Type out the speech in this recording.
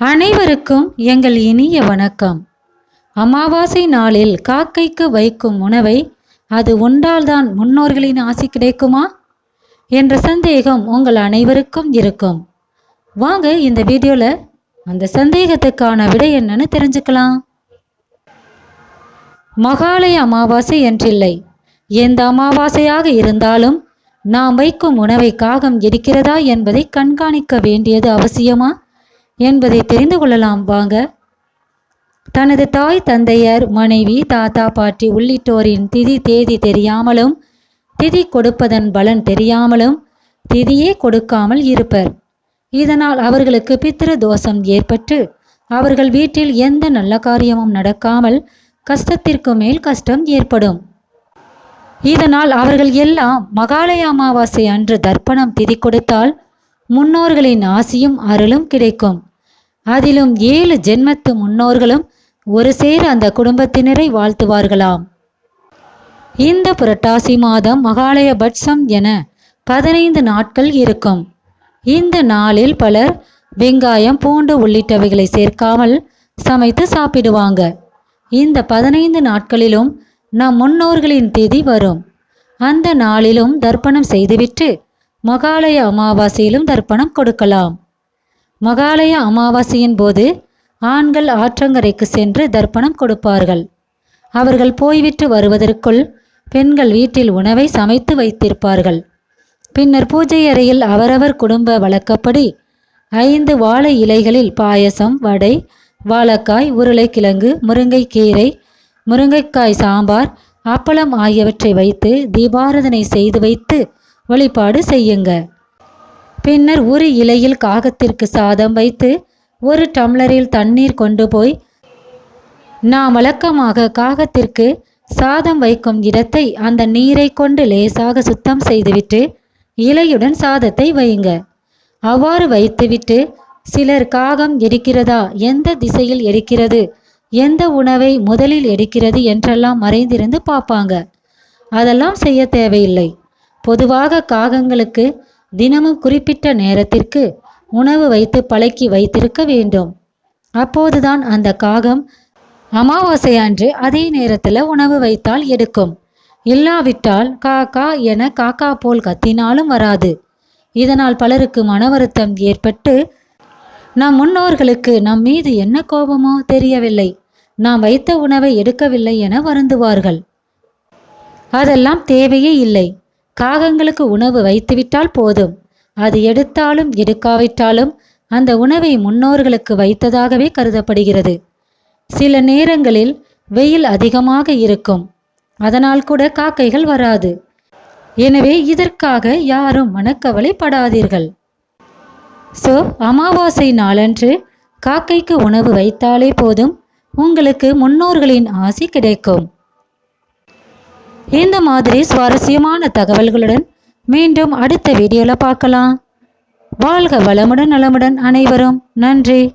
அனைவருக்கும் எங்கள் இனிய வணக்கம். அமாவாசை நாளில் காக்கைக்கு வைக்கும் உணவை அது உண்டால்தான் முன்னோர்களின் ஆசி கிடைக்குமா? என்ற சந்தேகம் உங்கள் அனைவருக்கும் இருக்கும். வாங்க இந்த வீடியோவில் அந்த சந்தேகத்துக்கான விடை என்னன்னு தெரிஞ்சுக்கலாம். மகாலய அமாவாசை என்றில்லை. எந்த அமாவாசையாக இருந்தாலும் நாம் வைக்கும் உணவை காகம் இருக்கிறதா என்பதை கண்காணிக்க வேண்டியது அவசியமா? என்பதை தெரிந்து கொள்ளலாம் வாங்க. தனது தாய் தந்தையர் மனைவி தாத்தா பாட்டி உள்ளிட்டோரின் திதி தேதி தெரியாமலும் திதி கொடுப்பதன் பலன் தெரியாமலும் திதியே கொடுக்காமல் இருப்பர். இதனால் அவர்களுக்கு பித்திரு தோஷம் ஏற்பட்டு அவர்கள் வீட்டில் எந்த நல்ல காரியமும் நடக்காமல் கஷ்டத்திற்கு மேல் கஷ்டம் ஏற்படும். இதனால் அவர்கள் எல்லாம் மகாலய அமாவாசை அன்று தர்ப்பணம் திதி கொடுத்தால் முன்னோர்களின் ஆசியும் அருளும் கிடைக்கும். அதிலும் ஏழு ஜென்மத்து முன்னோர்களும் ஒரு சேர அந்த குடும்பத்தினரை வாழ்த்துவார்களாம். இந்த புரட்டாசி மாதம் மகாலய பட்சம் என பதினைந்து நாட்கள் இருக்கும். இந்த நாளில் பலர் வெங்காயம் பூண்டு உள்ளிட்டவைகளை சேர்க்காமல் சமைத்து சாப்பிடுவாங்க. இந்த பதினைந்து நாட்களிலும் நம் முன்னோர்களின் தேதி வரும். அந்த நாளிலும் தர்ப்பணம் செய்துவிட்டு மகாலய அமாவாசையிலும் தர்ப்பணம் கொடுக்கலாம். மகாலய அமாவாசையின் போது ஆண்கள் ஆற்றங்கரைக்கு சென்று தர்ப்பணம் கொடுப்பார்கள். அவர்கள் போய்விட்டு வருவதற்குள் பெண்கள் வீட்டில் உணவை சமைத்து வைத்திருப்பார்கள். பின்னர் பூஜை அறையில் அவரவர் குடும்ப வழக்கப்படி ஐந்து வாழை இலைகளில் பாயசம் வடை வாழைக்காய் உருளைக்கிழங்கு முருங்கைக்கீரை முருங்கைக்காய் சாம்பார் அப்பளம் ஆகியவற்றை வைத்து தீபாரதனை செய்து வைத்து வழிபாடு செய்யுங்க. பின்னர் ஒரு இலையில் காகத்திற்கு சாதம் வைத்து ஒரு டம்ளரில் தண்ணீர் கொண்டு போய் நாம் வழக்கமாக காகத்திற்கு சாதம் வைக்கும் இடத்தை அந்த நீரை கொண்டு லேசாக சுத்தம் செய்துவிட்டு இலையுடன் சாதத்தை வையுங்க அவ்வாறு வைத்துவிட்டு சிலர் காகம் எடுக்கிறதா எந்த திசையில் எடுக்கிறது எந்த உணவை முதலில் எடுக்கிறது என்றெல்லாம் மறைந்திருந்து பார்ப்பாங்க. அதெல்லாம் செய்ய தேவையில்லை. பொதுவாக காகங்களுக்கு தினமும் குறிப்பிட்ட நேரத்திற்கு உணவு வைத்து பழக்கி வைத்திருக்க வேண்டும். அப்போதுதான் அந்த காகம் அமாவாசை அன்று அதே நேரத்தில் உணவு வைத்தால் எடுக்கும். இல்லாவிட்டால் காக்கா என காக்கா போல் கத்தினாலும் வராது. இதனால் பலருக்கு மன வருத்தம் ஏற்பட்டு நம் முன்னோர்களுக்கு நம் மீது என்ன கோபமோ தெரியவில்லை. நாம் வைத்த உணவை எடுக்கவில்லை என வருந்துவார்கள். அதெல்லாம் தேவையே இல்லை. காகங்களுக்கு உணவு வைத்துவிட்டால் போதும். அது எடுத்தாலும் எடுக்காவிட்டாலும் அந்த உணவை முன்னோர்களுக்கு வைத்ததாகவே கருதப்படுகிறது. சில நேரங்களில் வெயில் அதிகமாக இருக்கும். அதனால் கூட காக்கைகள் வராது. எனவே இதற்காக யாரும் மனக்கவலைப்படாதீர்கள். ஸோ அமாவாசை நாளன்று காக்கைக்கு உணவு வைத்தாலே போதும். உங்களுக்கு முன்னோர்களின் ஆசி கிடைக்கும். இந்த மாதிரி சுவாரஸ்யமான தகவல்களுடன் மீண்டும் அடுத்த வீடியோவில் பார்க்கலாம். வாழ்க வளமுடன் நலமுடன் அனைவரும். நன்றி.